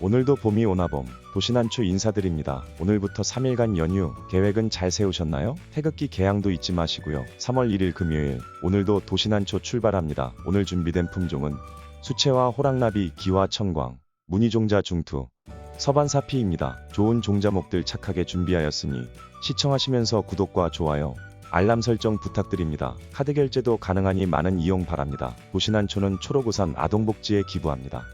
오늘도 봄이 오나봄 도시난초 인사드립니다. 오늘부터 3일간 연휴 계획은 잘 세우셨나요? 태극기 개항도 잊지 마시고요. 3월 1일 금요일 오늘도 도시난초 출발합니다. 오늘 준비된 품종은 수채화 호랑나비 기와 청광 무늬종자 중투 서반사피입니다. 좋은 종자목들 착하게 준비하였으니 시청하시면서 구독과 좋아요 알람 설정 부탁드립니다. 카드 결제도 가능하니 많은 이용 바랍니다. 도시난초는 초록우산 아동복지에 기부합니다.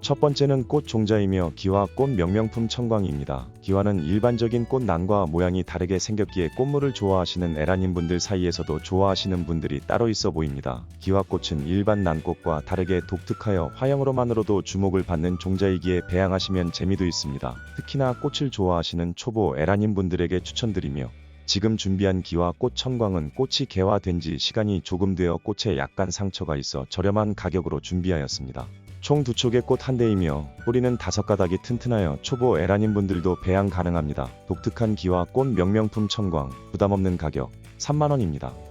첫 번째는 꽃 종자이며 기와 꽃 명명품 청광입니다. 기와는 일반적인 꽃 난과 모양이 다르게 생겼기에 꽃물을 좋아하시는 에라님 분들 사이에서도 좋아하시는 분들이 따로 있어 보입니다. 기와꽃은 일반 난꽃과 다르게 독특하여 화형으로만으로도 주목을 받는 종자이기에 배양하시면 재미도 있습니다. 특히나 꽃을 좋아하시는 초보 에라님 분들에게 추천드리며 지금 준비한 기와 꽃 청광은 꽃이 개화된 지 시간이 조금 되어 꽃에 약간 상처가 있어 저렴한 가격으로 준비하였습니다. 총 두 촉의 꽃 한 대이며 뿌리는 다섯 가닥이 튼튼하여 초보 에라님 분들도 배양 가능합니다. 독특한 기와 꽃 명명품 청광 부담 없는 가격 3만원입니다.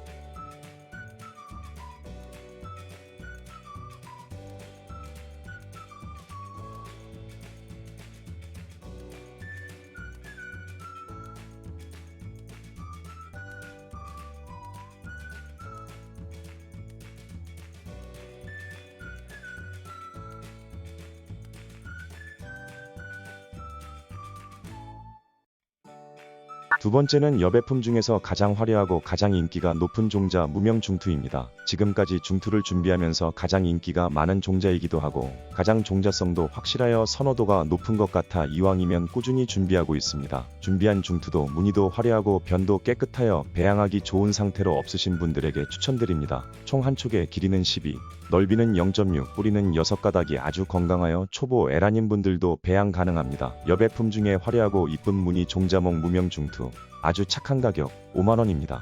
두 번째는 여배품 중에서 가장 화려하고 가장 인기가 높은 종자 무명 중투입니다. 지금까지 중투를 준비하면서 가장 인기가 많은 종자이기도 하고 가장 종자성도 확실하여 선호도가 높은 것 같아 이왕이면 꾸준히 준비하고 있습니다. 준비한 중투도 무늬도 화려하고 변도 깨끗하여 배양하기 좋은 상태로 없으신 분들에게 추천드립니다. 총 한 촉의 길이는 12, 넓이는 0.6, 뿌리는 6가닥이 아주 건강하여 초보 에라님 분들도 배양 가능합니다. 여배품 중에 화려하고 이쁜 무늬 종자목 무명 중투 아주 착한 가격 5만원입니다.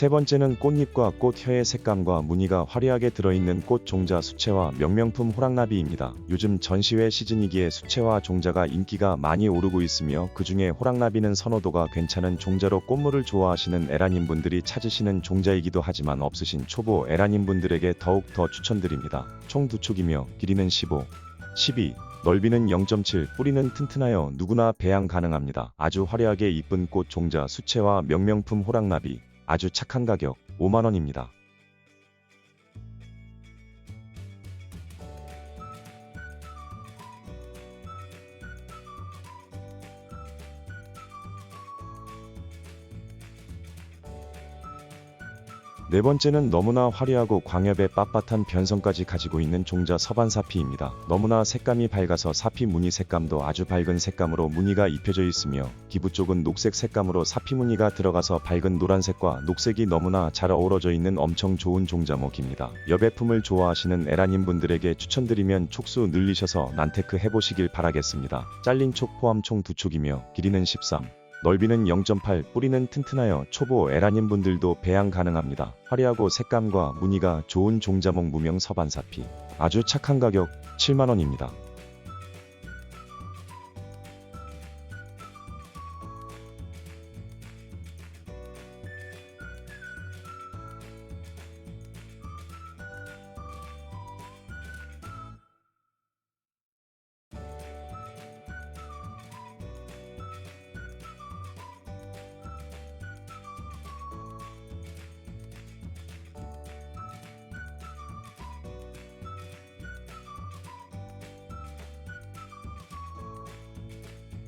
세 번째는 꽃잎과 꽃혀의 색감과 무늬가 화려하게 들어있는 꽃 종자 수채화 명명품 호랑나비입니다. 요즘 전시회 시즌이기에 수채화 종자가 인기가 많이 오르고 있으며 그 중에 호랑나비는 선호도가 괜찮은 종자로 꽃물을 좋아하시는 에라님 분들이 찾으시는 종자이기도 하지만 없으신 초보 에라님 분들에게 더욱 더 추천드립니다. 총 두 촉이며 길이는 15, 12, 넓이는 0.7, 뿌리는 튼튼하여 누구나 배양 가능합니다. 아주 화려하게 이쁜 꽃 종자 수채화 명명품 호랑나비 아주 착한 가격 5만원입니다. 네 번째는 너무나 화려하고 광엽의 빳빳한 변성까지 가지고 있는 종자 서반 사피입니다. 너무나 색감이 밝아서 사피 무늬 색감도 아주 밝은 색감으로 무늬가 입혀져 있으며 기부 쪽은 녹색 색감으로 사피 무늬가 들어가서 밝은 노란색과 녹색이 너무나 잘 어우러져 있는 엄청 좋은 종자목입니다. 여배품을 좋아하시는 에라님 분들에게 추천드리면 촉수 늘리셔서 난테크 해보시길 바라겠습니다. 잘린 촉 포함 총 두 촉이며 길이는 13, 넓이는 0.8, 뿌리는 튼튼하여 초보 에라님 분들도 배양 가능합니다. 화려하고 색감과 무늬가 좋은 종자목 무명 서반사피. 아주 착한 가격 7만원입니다.